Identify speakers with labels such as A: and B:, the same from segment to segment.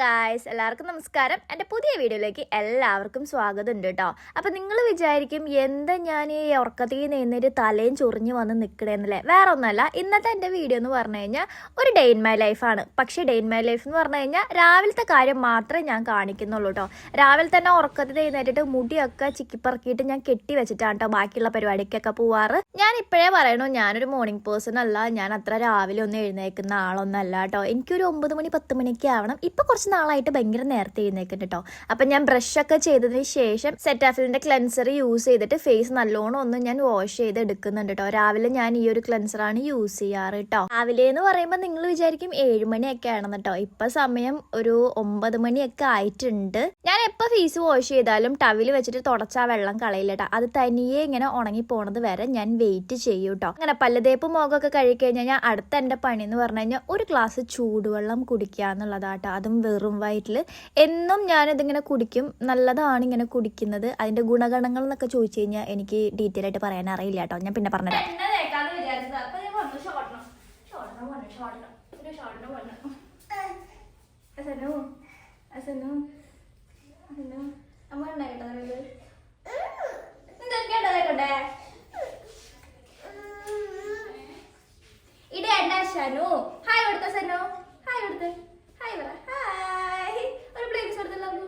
A: Guys എല്ലാവർക്കും നമസ്കാരം. എന്റെ പുതിയ വീഡിയോയിലേക്ക് എല്ലാവർക്കും സ്വാഗതം ഉണ്ട് കേട്ടോ അപ്പം നിങ്ങൾ വിചാരിക്കും എന്താ ഞാൻ ഈ ഉറക്കത്തിൽ നിന്നൊരു തലയും ചൊറിഞ്ഞ് വന്ന് നിൽക്കണേന്നല്ലേ വേറെ ഒന്നുമല്ല ഇന്നത്തെ എന്റെ വീഡിയോ എന്ന് പറഞ്ഞു കഴിഞ്ഞാൽ ഒരു ഡേ ഇൻ മൈ ലൈഫാണ് പക്ഷേ ഡേ ഇൻ മൈ ലൈഫ് എന്ന് പറഞ്ഞു കഴിഞ്ഞാൽ രാവിലത്തെ കാര്യം മാത്രമേ ഞാൻ കാണിക്കുന്നുള്ളൂ കേട്ടോ രാവിലെ തന്നെ ഉറക്കത്തിൽ എഴുന്നേറ്റിട്ട് മുടിയൊക്കെ ചിക്കിപ്പറക്കിയിട്ട് ഞാൻ കെട്ടി വെച്ചിട്ടാണ് കേട്ടോ ബാക്കിയുള്ള പരിപാടിക്കൊക്കെ പോവാറ്. ഞാൻ ഇപ്പോഴേ പറയണു ഞാനൊരു മോർണിംഗ് പേഴ്സൺ അല്ല. ഞാൻ അത്ര രാവിലെ ഒന്നും എഴുന്നേൽക്കുന്ന ആളൊന്നല്ല കേട്ടോ എനിക്കൊരു ഒമ്പത് മണി പത്ത് മണിക്ക് ആവണം. ഇപ്പൊ കുറച്ച് നാളായിട്ട് ഭയങ്കര നേരത്തെ എഴുന്നേക്കുന്നുണ്ട് കേട്ടോ അപ്പം ഞാൻ ബ്രഷ് ഒക്കെ ചെയ്തതിന് ശേഷം സെറ്റാഫിലിന്റെ ക്ലെൻസർ യൂസ് ചെയ്തിട്ട് ഫേസ് നല്ലോണം ഒന്ന് ഞാൻ വാഷ് ചെയ്ത് എടുക്കുന്നുണ്ട് കേട്ടോ രാവിലെ ഞാൻ ഈ ഒരു ക്ലെൻസറാണ് യൂസ് ചെയ്യാറ് കേട്ടോ രാവിലെ എന്ന് പറയുമ്പോൾ നിങ്ങൾ വിചാരിക്കും ഏഴ് മണിയൊക്കെ ആണെന്ന് കേട്ടോ ഇപ്പം സമയം ഒരു ഒമ്പത് മണിയൊക്കെ ആയിട്ടുണ്ട്. ഞാൻ എപ്പോൾ ഫേസ് വാഷ് ചെയ്താലും ടവിൽ വെച്ചിട്ട് തുടച്ചാ വെള്ളം കളയില്ല കേട്ടോ അത് തനിയെ ഇങ്ങനെ ഉണങ്ങി പോണത് വരെ ഞാൻ വെയിറ്റ് ചെയ്യും കേട്ടോ അങ്ങനെ പല്ലുതേപ്പ് മുഖമൊക്കെ കഴിക്കഴിഞ്ഞാൽ അടുത്ത എന്റെ പണി എന്ന് പറഞ്ഞു കഴിഞ്ഞാൽ ഒരു ഗ്ലാസ് ചൂടുവെള്ളം കുടിക്കുക എന്നുള്ളതാട്ടോ അതും വെറും വയറ്റിൽ എന്നും ഞാനിതിങ്ങനെ കുടിക്കും. നല്ലതാണ് ഇങ്ങനെ കുടിക്കുന്നത്. അതിന്റെ ഗുണഗണങ്ങൾ എന്നൊക്കെ ചോദിച്ചു കഴിഞ്ഞാൽ എനിക്ക് ഡീറ്റെയിൽ ആയിട്ട് പറയാൻ അറിയില്ല കേട്ടോ. ഞാൻ പിന്നെ പറഞ്ഞുതരാം.
B: അപ്പൊ ഞാൻ പറഞ്ഞു ഷോർട്ടണം. ഷോർട്ടണം പറഞ്ഞു, ഷോർട്ടണം. ഒരു ഷോർട്ടണം പറഞ്ഞു. അസനു, അസനു, അസനു. അമ്മ എണ്ണ കേട്ടോ നിനക്ക്? നിനക്ക് എണ്ണ തേക്കണ്ടേ? ഇടി എണ്ണ ഷനു. ഹായ് കൊടുത്ത സനു. ഹായ് കൊടുത്ത്. ഹായ് പറ. ഹായ്. ഒരു പ്ലേസ് കൊടുത്തല്ലോ അമ്മു.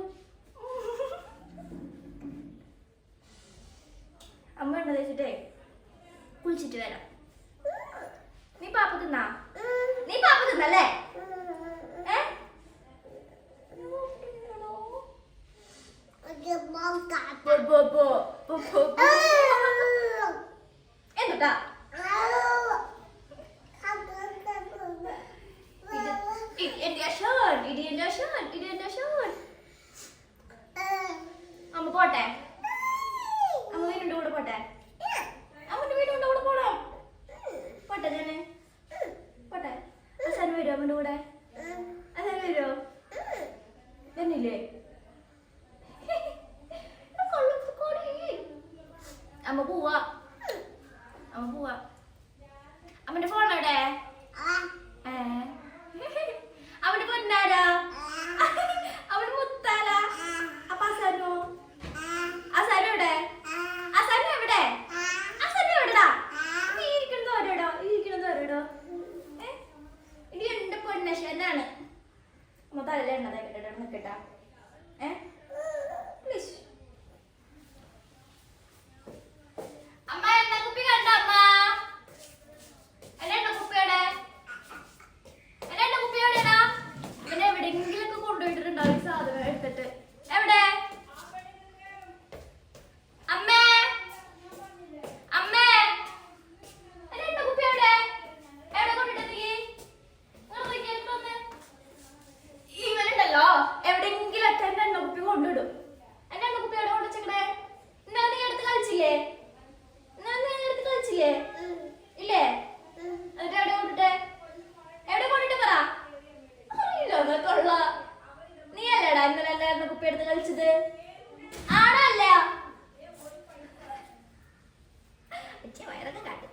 B: അമ്മ എണ്ണ തേച്ചിട്ടേ കുളിച്ചിട്ട് വരാം നീ പാപ്പ തിന്നാ നീ പാപ്പ തിന്നല്ലേ ഏ? ബോ, ബോ, ബോ, ബോ, ബോ, ബോ. എന്തുട്ടാ ഇത് ഇത് എന്റെ ഷർട്ട് ഇത് എന്റെ ഷർട്ട് ഇത് എന്റെ ഷർട്ട് അമ്മ പോട്ടെ. അമ്മ വീടിന്റെ കൂടെ പോട്ടെ അമ്മന്റെ വീടിന്റെ കൂടെ പോണോ പോട്ടെ ഞാൻ പോട്ടെ അച്ഛൻ വരുമോ അമ്മന്റെ കൂടെ അച്ഛൻ വരുമോ വരുന്നില്ലേ അമ്മ പോവാ അമ്മ പോവാ അമ്മന്റെ ഫോൺ എവിടെ ഏ? അവന്റെ പൊന്നാരാ അവന്റെ മുത്താരാ അപ്പൊ അസനോ അസനു എവിടെ അസനു എവിടെ അസനു എവിടെടാ നീ ഇരിക്കുന്നത് ഓരോടോ ഈ ഇരിക്കുന്നത് ഓരോടോ ഏ ഇടി എന്റെ പൊന്നശനാണ് തലയിൽ എണ്ണ തേക്കട്ടെ നിക്കട്ടാ ഏ പ്ലീസ് അമ്മ എണ്ണ കുപ്പി കണ്ട അമ്മ എന്റെ എണ്ണ കുപ്പിയുടെ എന്റെ എണ്ണ കുപ്പി എവിടെയാ ഇവനെ എവിടെയെങ്കിലൊക്കെ കൊണ്ടുപോയിട്ടുണ്ടാവും ഈ സാധനം എടുത്തിട്ട് എവിടെ അമ്മേ അമ്മേ എന്റെ എണ്ണ കുപ്പി എവിടെ എവിടെ കൊണ്ടിട്ട് നീ ഇങ്ങോട്ട് നോക്കിയേ, ഇങ്ങോട്ട് വന്നേ. ഇവനുണ്ടല്ലോ എവിടെയെങ്കിലൊക്കെ എന്റെ എണ്ണ കുപ്പി കൊണ്ടിടും എന്റെ എണ്ണ കുപ്പി എവിടെ കൊണ്ടുവച്ചേക്കണേ ഇന്നലെ നീ എടുത്ത് കളിച്ചില്ലേ ഇന്നലെ നീ എടുത്ത് കളിച്ചില്ലേ ഇല്ലേ എന്നിട്ട് എവിടെ കൊണ്ടിട്ടെ എവിടെ കൊണ്ടിട്ട് പറ അറിയില്ല നിനക്കുള്ള നീ അല്ലേടാ ഇന്നലെ എന്റെ എണ്ണ കുപ്പി എടുത്ത് കളിച്ചത് ആണോ അല്ല ഇച്ചി വയറൊക്കെ കാട്ടും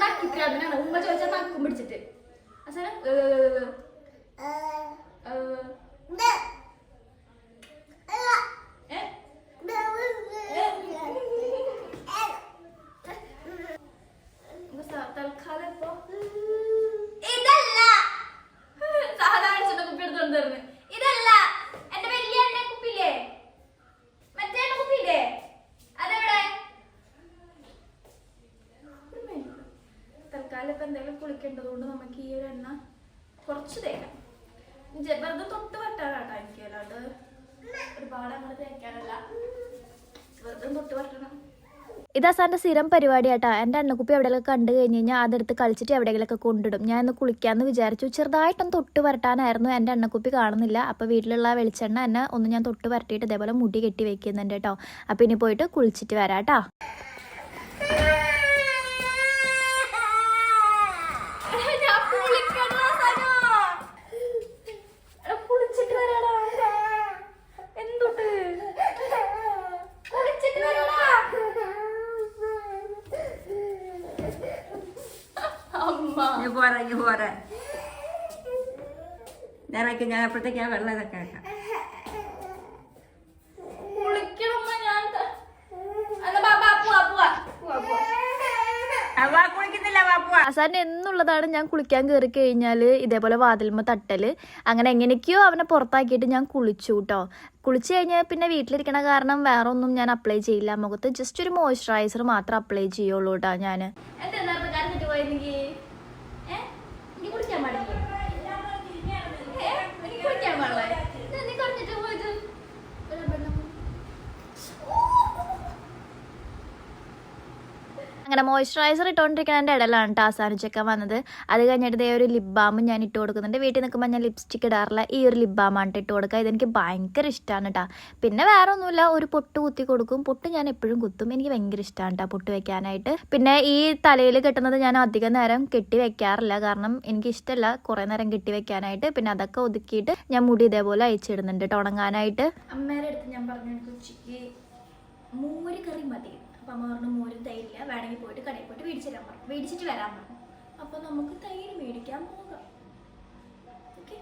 B: നക്കിപ്പിരാതിനാണ് ഉമ്മ ചോദിച്ചാൽ നക്കും പിടിച്ചിട്ട് അവസാനം ഏ, ഏ, ഏ, ഇപ്പൊ സ- തൽക്കാലം ഇപ്പൊ ഇതല്ല സാധാ അടിച്ചിട്ട് കുപ്പി എടുത്ത് കൊണ്ടുവരുന്നു ഇതല്ല എന്റെ വലിയ എണ്ണ കുപ്പിയില്ലേ മറ്റേ എണ്ണ കുപ്പിയില്ലേ അതെവിടെ ഒരു minute. തൽക്കാലം ഇപ്പൊ എന്തെങ്കിലും കുളിക്കേണ്ടത് കൊണ്ട് നമുക്ക് ഈ ഒരു എണ്ണ കുറച്ച് തേക്കാം ജ- വെറുതെ തൊട്ട് വട്ടാനാട്ടോ എനിക്ക് അല്ലാണ്ട് ഒരുപാട് നമ്മൾ തേക്കാനല്ല.
A: ഇത് അസാന്റെ സ്ഥിരം പരിപാടിയാട്ടോ. എന്റെ അണ്ണക്കുപ്പി എവിടെയെങ്കിലും കണ്ടു കഴിഞ്ഞ് കഴിഞ്ഞാൽ അതെടുത്ത് കളിച്ചിട്ട് എവിടെയെങ്കിലൊക്കെ കൊണ്ടിടും. ഞാൻ ഇന്ന് കുളിക്കാമെന്ന് വിചാരിച്ചു. ചെറുതായിട്ടൊന്ന് തൊട്ട് വരട്ടാനായിരുന്നു എന്റെ അണ്ണക്കുപ്പി കാണുന്നില്ല. അപ്പോൾ വീട്ടിലുള്ള വെളിച്ചെണ്ണ എന്നെ ഒന്ന് ഞാൻ തൊട്ട് വരട്ടിയിട്ട് ഇതേപോലെ മുടി കെട്ടി വെക്കുന്നുണ്ട് കേട്ടോ. അപ്പോൾ ഇനി പോയിട്ട് കുളിച്ചിട്ട് വരാം കേട്ടോ
B: ഞാൻ കുളിക്കണോ സനോ? എടാ, കുളിച്ചിട്ട് വരാടാ. എന്തുട്ടാ
C: പറഞ്ഞു പോരെ നിറയ്ക്ക് ഞാൻ അപ്പോഴത്തേക്ക് ആ വെള്ളം ഇതൊക്കെ ആക്കാം
A: അവസാനം എന്നുള്ളതാണ് ഞാൻ കുളിക്കാൻ കയറി കഴിഞ്ഞാൽ ഇതേപോലെ വാതിൽമ തട്ടൽ. അങ്ങനെ എങ്ങനെയൊക്കെയോ അവനെ പുറത്താക്കിയിട്ട് ഞാൻ കുളിച്ചു കേട്ടോ കുളിച്ച് കഴിഞ്ഞാൽ പിന്നെ വീട്ടിലിരിക്കണ കാരണം വേറെ ഒന്നും ഞാൻ അപ്ലൈ ചെയ്യില്ല. മുഖത്ത് ജസ്റ്റ് ഒരു മോയ്സ്ചറൈസർ മാത്രം അപ്ലൈ ചെയ്യുള്ളൂ കേട്ടോ ഞാൻ
B: എന്താ നേരത്തെ കരഞ്ഞിട്ട് പോയിരുന്നെങ്കി? ഏ? നീ കുളിക്കാൻ പാടില്ലേ? ഏ? നീ കുളിക്കാൻ പാടില്ലേ? എന്താ നീ കരഞ്ഞിട്ട് പോയത്? ഒരു പെണ്ണ്.
A: അങ്ങനെ മോയ്സ്ചറൈസർ ഇട്ടുകൊണ്ടിരിക്കുന്നതിന്റെ ഇടയിലാണ് കേട്ടോ അവസാനിച്ചൊക്കെ വന്നത്. അത് കഴിഞ്ഞിട്ട് ഇതേ ഒരു ലിപ് ബാം ഞാൻ ഇട്ട് കൊടുക്കുന്നുണ്ട്. വീട്ടിൽ നിൽക്കുമ്പോൾ ഞാൻ ലിപ്സ്റ്റിക് ഇടാറില്ല. ഈ ഒരു ലിപ് ബാമാണ് ഇട്ട് കൊടുക്കുക. ഇതെനിക്ക് ഭയങ്കര ഇഷ്ടമാണ് കേട്ടോ പിന്നെ വേറെ ഒന്നുമില്ല. ഒരു പൊട്ട് കുത്തി കൊടുക്കും. പൊട്ട് ഞാൻ എപ്പോഴും കുത്തും. എനിക്ക് ഭയങ്കര ഇഷ്ടമാണ് കേട്ടോ പൊട്ട് വെക്കാനായിട്ട്. പിന്നെ ഈ തലയിൽ കെട്ടുന്നത് ഞാൻ അധികം നേരം കെട്ടി വെക്കാറില്ല. കാരണം എനിക്ക് ഇഷ്ടമല്ല കുറേ നേരം കെട്ടി വെക്കാനായിട്ട്. പിന്നെ അതൊക്കെ ഒതുക്കിയിട്ട് ഞാൻ മുടി ഇതേപോലെ അയച്ചിടുന്നുണ്ട് കേട്ടോ ഉണങ്ങാനായിട്ട്.
B: അമ്മേടെ അടുത്ത് ഞാൻ പറഞ്ഞു ഉച്ചയ്ക്ക് മോര് കറി മതി. അപ്പൊ അമ്മ പറഞ്ഞു മോര് തൈരില്ല. വേണമെങ്കിൽ പോയിട്ട് കടയിൽ പോയിട്ട് മേടിച്ചു തരാൻ പറഞ്ഞു. മേടിച്ചിട്ട് വരാൻ പറഞ്ഞു. അപ്പൊ നമുക്ക് തൈര് മേടിക്കാൻ പോകാം. ഓക്കെ?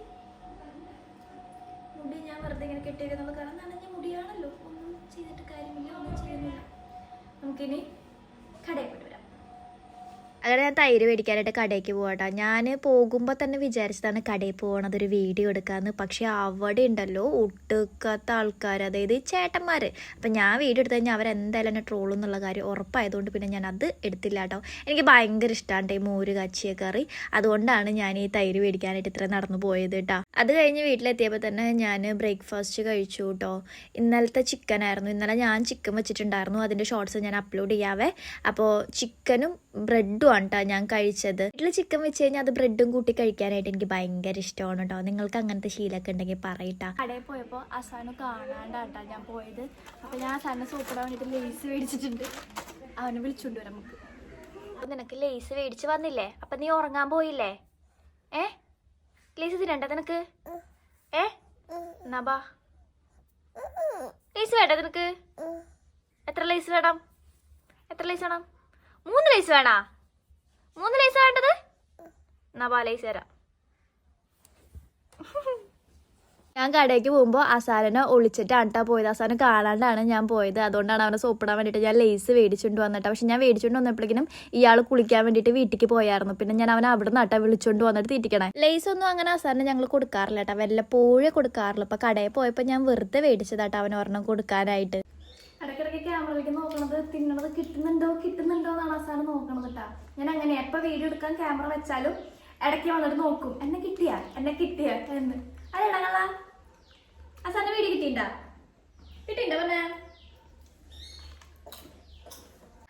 B: മുടി ഞാൻ വെറുതെ ഇങ്ങനെ കെട്ടിയിരിക്കുന്നത് കാരണം നനഞ്ഞ മുടിയാണല്ലോ. ഒന്നും ചെയ്തിട്ട് കാര്യമില്ല ഒന്നും ചെയ്യുന്നില്ല. നമുക്കിനി കടയിൽ
A: അങ്ങനെ ഞാൻ തൈര് മേടിക്കാനായിട്ട് കടയ്ക്ക് പോകട്ടോ ഞാൻ പോകുമ്പോൾ തന്നെ വിചാരിച്ചതാണ് കടയിൽ പോകണത് ഒരു വീഡിയോ എടുക്കാമെന്ന് പക്ഷേ അവിടെ ഉണ്ടല്ലോ ഒട്ടുക്കാത്ത ആൾക്കാർ അതായത് ചേട്ടന്മാർ അപ്പം ഞാൻ വീഡിയോ എടുത്തു കഴിഞ്ഞാൽ അവരെന്തായാലും എന്നെ ട്രോളും എന്നുള്ള കാര്യം ഉറപ്പായതുകൊണ്ട് പിന്നെ ഞാൻ അത് എടുത്തില്ല കേട്ടോ. എനിക്ക് ഭയങ്കര ഇഷ്ടമാണ് ഈ മോര് കാച്ചിയ കറി. അതുകൊണ്ടാണ് ഞാൻ ഈ തൈര് മേടിക്കാനായിട്ട് ഇത്ര നടന്നു പോയത് കേട്ടോ. അത് കഴിഞ്ഞ് വീട്ടിലെത്തിയപ്പോൾ തന്നെ ഞാൻ ബ്രേക്ക്ഫാസ്റ്റ് കഴിച്ചു കേട്ടോ. ഇന്നലത്തെ ചിക്കൻ ആയിരുന്നു. ഇന്നലെ ഞാൻ ചിക്കൻ വെച്ചിട്ടുണ്ടായിരുന്നു. അതിന്റെ ഷോർട്സ് ഞാൻ അപ്ലോഡ് ചെയ്യാവേ. അപ്പോൾ ചിക്കനും ബ്രെഡും ആണ് കേട്ടോ ഞാൻ കഴിച്ചത്. വീട്ടിൽ ചിക്കൻ വെച്ച് കഴിഞ്ഞാൽ അത് ബ്രെഡും കൂട്ടി കഴിക്കാനായിട്ട് എനിക്ക് ഭയങ്കര ഇഷ്ടമാണ് കേട്ടോ നിങ്ങൾക്ക് അങ്ങനത്തെ ശീലമൊക്കെ ഉണ്ടെങ്കിൽ പറയട്ടാ.
B: കടയിൽ പോയപ്പോൾ അസാനു കാണാണ്ടാട്ടാ ഞാൻ പോയത്. അപ്പോൾ ഞാൻ അസാനെ സൂപ്പറാൻ വേണ്ടിയിട്ട് ലേസ് മേടിച്ചിട്ടുണ്ട്. അവനെ വിളിച്ചുകൊണ്ട് വരാം നമുക്ക്.
A: അപ്പൊ നിനക്ക് ലേസ് മേടിച്ച് വന്നില്ലേ? അപ്പൊ നീ ഉറങ്ങാൻ പോയില്ലേ? ഏ? ലേസ് തിരണ്ട നിനക്ക്? ഏ? എന്നാ ലേസ് വേണ്ട നിനക്ക്. എത്ര ലേസ് വേണം? എത്ര ലേസ് വേണം? മൂന്ന് ലേസ് വേണാ? മൂന്ന് ലേസ് വേണ്ടത്? എന്നാ ലേസ് തരാം. ഞാൻ കടയ്ക്ക് പോകുമ്പോൾ അസാരനെ ഒളിച്ചിട്ടാണ് കേട്ടോ പോയത്. അസാരനെ കാണാണ്ടാണ് ഞാൻ പോയത്. അതുകൊണ്ടാണ് അവനെ സോപ്പിടാൻ വേണ്ടിയിട്ട് ഞാൻ ലേസ് മേടിച്ചുകൊണ്ട് വന്നിട്ട്. പക്ഷെ ഞാൻ മേടിച്ചുകൊണ്ട് വന്നപ്പോഴേക്കും ഇയാൾ കുളിക്കാൻ വേണ്ടിയിട്ട് വീട്ടിലേക്ക് പോയായിരുന്നു. പിന്നെ ഞാൻ അവനെ അവിടെ നട്ടാ വിളിച്ചുകൊണ്ട് വന്നിട്ട് തീറ്റിക്കണേ. ലേസ് ഒന്നും അങ്ങനെ അസാറിന് ഞങ്ങൾ കൊടുക്കാറില്ല കേട്ടോ വല്ലപ്പോഴേ കൊടുക്കാറില്ല ഇപ്പം കടയിൽ പോയപ്പോൾ ഞാൻ വെറുതെ മേടിച്ചതാട്ടോ അവനൊരെണ്ണം കൊടുക്കാനായിട്ട്.
B: ഇടയ്ക്കിടയ്ക്ക് ക്യാമറയിലേക്ക് നോക്കണത് തിന്നണത് കിട്ടുന്നുണ്ടോ കിട്ടുന്നുണ്ടോ എന്നാണ് അവസാനം നോക്കണത് കേട്ടാ ഞാൻ അങ്ങനെ എപ്പോൾ വീഡിയോ എടുക്കാൻ ക്യാമറ വെച്ചാലും ഇടയ്ക്ക് വന്നിട്ട് നോക്കും. എന്നെ കിട്ടിയാ? എന്നെ കിട്ടിയ? എന്ന്. അതെടാ അവസാനം വീഡിയോ കിട്ടിണ്ടാ കിട്ടിണ്ടോ പിന്നെ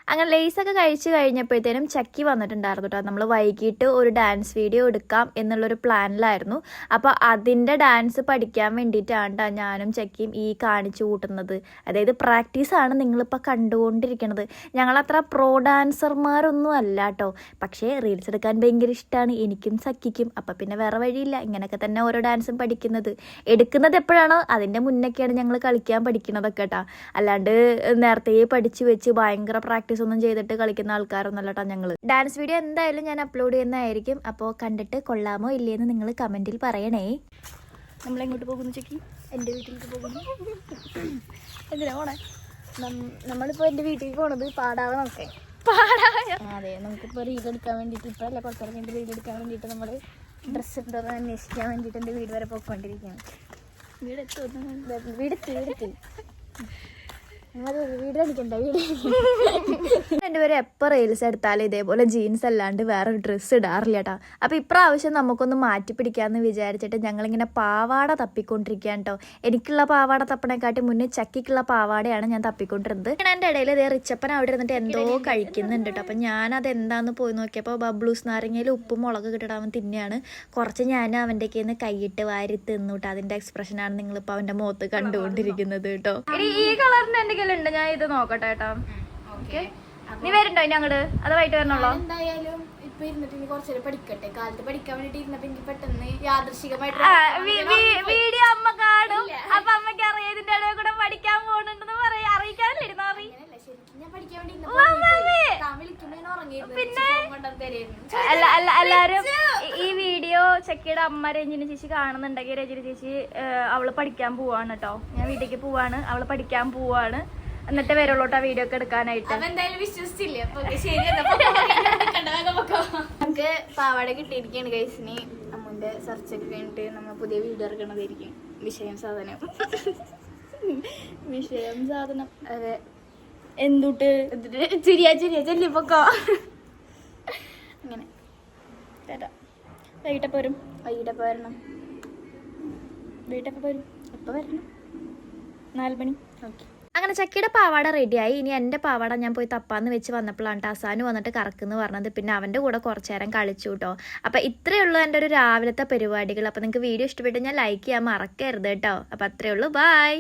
A: അങ്ങനെ ലേസൊക്കെ കഴിച്ച് കഴിഞ്ഞപ്പോഴത്തേനും ചക്കി വന്നിട്ടുണ്ടായിരുന്നു കേട്ടോ നമ്മൾ വൈകിട്ട് ഒരു ഡാൻസ് വീഡിയോ എടുക്കാം എന്നുള്ളൊരു പ്ലാനിലായിരുന്നു അപ്പോൾ അതിന്റെ ഡാൻസ് പഠിക്കാൻ വേണ്ടിയിട്ടാണ് ട്ടോ ഞാനും ചക്കിയും ഈ കാണിച്ചു കൂട്ടുന്നത്. അതായത് പ്രാക്ടീസാണ് നിങ്ങളിപ്പോൾ കണ്ടുകൊണ്ടിരിക്കുന്നത് ഞങ്ങളത്ര പ്രോ ഡാൻസർമാരൊന്നും അല്ല കേട്ടോ പക്ഷേ റീൽസ് എടുക്കാൻ ഭയങ്കര ഇഷ്ടമാണ് എനിക്കും സക്കിക്കും അപ്പോൾ പിന്നെ വേറെ വഴിയില്ല. ഇങ്ങനെയൊക്കെ തന്നെ ഓരോ ഡാൻസും പഠിക്കുന്നത്. എടുക്കുന്നത് എപ്പോഴാണോ അതിന്റെ മുന്നൊക്കെയാണ് ഞങ്ങൾ കളിക്കാൻ പഠിക്കുന്നതൊക്കെ കേട്ടോ അല്ലാണ്ട് നേരത്തെ പഠിച്ചു വെച്ച് ഭയങ്കര പ്രാക്ടീസ് ഒന്നും ചെയ്തിട്ട് കളിക്കുന്ന ആൾക്കാരൊന്നല്ല കേട്ടോ ഞങ്ങൾ ഡാൻസ് വീഡിയോ എന്തായാലും ഞാൻ അപ്ലോഡ് ചെയ്യുന്നതായിരിക്കും. അപ്പോൾ കണ്ടിട്ട് കൊള്ളാമോ ഇല്ലയെന്ന് നിങ്ങൾ കമന്റിൽ പറയണേ.
B: നമ്മൾ എങ്ങോട്ട് പോകുന്നു ചേക്കി
A: എന്റെ വീട്ടിലേക്ക് പോകുന്നു.
B: എന്തിനാ പോണേ?
A: നമ്മളിപ്പോൾ എന്റെ വീട്ടിലേക്ക് പോണത് പാടാതെ നോക്കേ
B: അതെ നമുക്കിപ്പോൾ റീൽ എടുക്കാൻ വേണ്ടിയിട്ട് ഇപ്പോഴല്ല കുറച്ചു കഴിഞ്ഞിട്ട് റീൽ എടുക്കാൻ വേണ്ടിയിട്ട് നമ്മൾ
A: ഡ്രസ്സ് ഉണ്ടോന്ന് അന്വേഷിക്കാൻ വേണ്ടിയിട്ട് എന്റെ വീട് വരെ പോയിക്കൊണ്ടിരിക്കുകയാണ്.
B: വീട് എത്തുന്നു
A: വീടെത്തി വീടെത്തി. വീട് പേര് എപ്പോൾ റീൽസ് എടുത്താലും ഇതേപോലെ ജീൻസ് അല്ലാണ്ട് വേറെ ഡ്രസ്സ് ഇടാറില്ല കേട്ടോ അപ്പോൾ ഇപ്രാവശ്യം നമുക്കൊന്ന് മാറ്റി പിടിക്കാമെന്ന് വിചാരിച്ചിട്ട് ഞങ്ങളിങ്ങനെ പാവാട തപ്പിക്കൊണ്ടിരിക്കുകയാണ് കേട്ടോ എനിക്കുള്ള പാവാട തപ്പണേക്കാട്ടി മുന്നേ ചക്കിക്കുള്ള പാവാടയാണ് ഞാൻ തപ്പിക്കൊണ്ടിരുന്നത്. ഞാൻ എന്റെ ഇടയിൽ ഇതേ റിച്ചപ്പൻ അവിടെ ഇരുന്നിട്ട് എന്തോ കഴിക്കുന്നുണ്ട് കേട്ടോ ഞാൻ ഞാനത് എന്താന്ന് പോയി നോക്കിയപ്പോൾ ബബ്ലൂസ് നാരങ്ങയിൽ ഉപ്പും മുളക് കിട്ടാൻ അവൻ തിന്നെയാണ് കുറച്ച് ഞാൻ അവന്റെ കയ്യിൽ കൈയിട്ട് വാരി തിന്നു കേട്ടോ അതിന്റെ എക്സ്പ്രഷനാണ് നിങ്ങളിപ്പോൾ അവന്റെ മുഖത്ത് കണ്ടുകൊണ്ടിരിക്കുന്നത് കേട്ടോ ഈ കളറിന് എന്റെ കയ്യിലുണ്ട് ഞാൻ ഇത് നോക്കട്ടെ കേട്ടോ. ഓക്കെ. നീ വരുന്നുണ്ടോ ഇനി അങ്ങോട്ട് അത് വൈകിട്ട് വരണല്ലോ
B: എന്തായാലും ഇപ്പൊ ഇരുന്നിട്ട് ഇനി കുറച്ചേരം പഠിക്കട്ടെ. കാലത്ത് പഠിക്കാൻ വേണ്ടിട്ട് ഇരുന്നപ്പോ എനിക്ക് പെട്ടെന്ന് യാദൃശികമായിട്ട്
A: വീഡിയോ അമ്മ കാണും. അപ്പൊ അമ്മയ്ക്ക് അറിയാം ഇതിന്റെ ഇടയിൽ കൂടെ പഠിക്കാൻ പോകുന്നുണ്ടെന്ന് പറയാ. അറിയിക്കാനല്ലേ
B: നോറി
A: പിന്നെ?
B: കൊണ്ടു തരുന്നു
A: അല്ല അല്ല എല്ലാരും ചെക്കിയുടെ അമ്മ രഞ്ജിനി ചേച്ചി കാണുന്നുണ്ടെങ്കിൽ രഞ്ജിനി ചേച്ചി അവൾ പഠിക്കാൻ പോവാണ് കേട്ടോ. ഞാൻ വീട്ടിലേക്ക് പോവാണ്. അവൾ പഠിക്കാൻ പോവാണ്. എന്നിട്ട് വരുള്ളൂട്ടോ വീഡിയോ ഒക്കെ എടുക്കാനായിട്ട്.
B: പൊക്കോ, പൊക്കോ, പൊക്കോ.
D: നമുക്ക് പാവാട കിട്ടിയിരിക്കുകയാണ് ഗൈസിന് അമ്മുന്റെ സെർച്ച് ഒക്കെ കഴിഞ്ഞിട്ട് നമ്മൾ പുതിയ വീഡിയോ ഇറക്കണതായിരിക്കും. വിഷയം സാധനം. വിഷയം സാധനം. അതെ. എന്തുട്ട്? എന്നിട്ട് ചിരിയാ ചിരിയാ ചെല്ലിപ്പൊക്കോ അങ്ങനെ. തരാം. വൈകിട്ടപ്പോൾ പോരും വൈകിട്ടപ്പോൾ പോരണം വീട്ടപ്പം വരും? എപ്പോൾ വരണം? നാല് മണി. ഓക്കെ.
A: അങ്ങനെ ചക്കിയുടെ പാവാട റെഡിയായി. ഇനി എന്റെ പാവാട ഞാൻ പോയി തപ്പാന്ന് വെച്ച് വന്നപ്പോഴാണ് അസാനു വന്നിട്ട് കറക്കുന്ന് പറഞ്ഞത്. പിന്നെ അവന്റെ കൂടെ കുറച്ച് നേരം കളിച്ചു കേട്ടോ അപ്പോൾ ഇത്രയേ ഉള്ളൂ എന്റെ ഒരു രാവിലത്തെ പരിപാടികൾ. അപ്പോൾ നിങ്ങൾക്ക് വീഡിയോ ഇഷ്ടപ്പെട്ട് ഞാൻ ലൈക്ക് ചെയ്യാൻ മറക്കരുത് കേട്ടോ അപ്പോൾ അത്രയേ ഉള്ളൂ. ബായ്